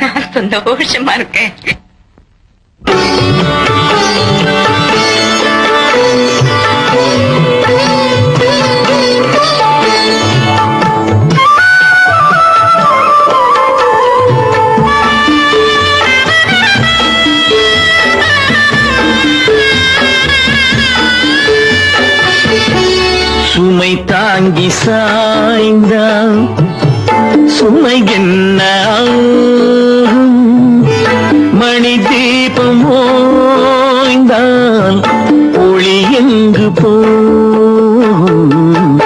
நான் சந்தோஷமா இருக்கேன். சுமை தாங்கி சாய்ந்தான். சுமை என்ன தீபம் ஒளி எங்கு போகும்?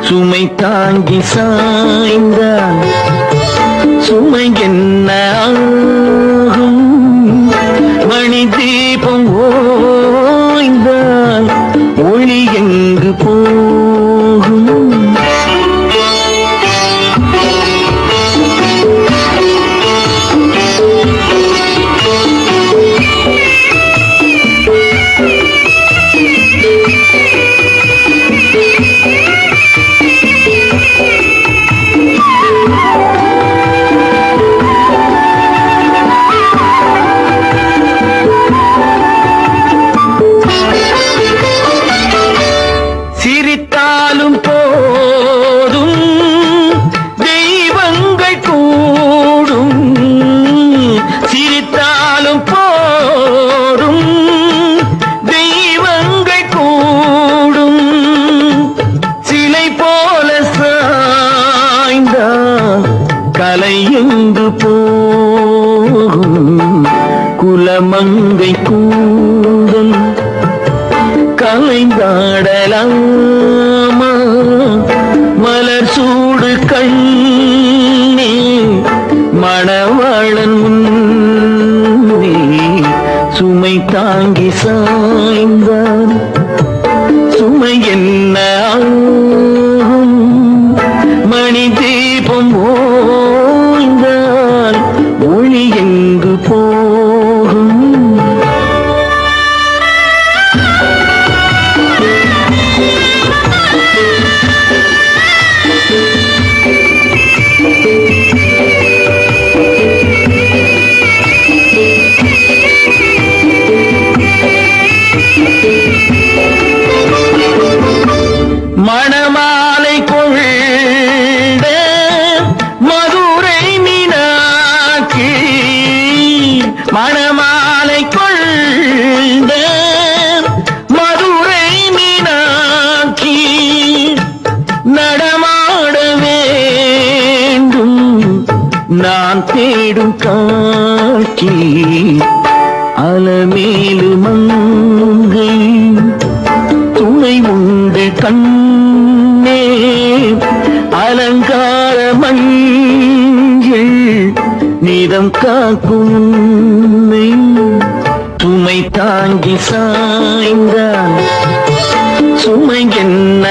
சுமை தாங்கி சாய்ந்தான். சுமை என்ன கலை எங்கு போகும்? குலமங்கை கூந்தல் கலைந்தாடலாமா? மலர் சூடு கண்ணே மணவாளன் முன்னே சுமை தாங்கி சாய்ந்தான். சுமை என்ன நான் தேடும் காட்சி அலமேலு மங்கை. துணை உண்டு கண்ணே அலங்கார மஞ்சள் நிதம் காக்கும் உன்னை. தாங்கி சாய்ந்தால் சுமை என்ன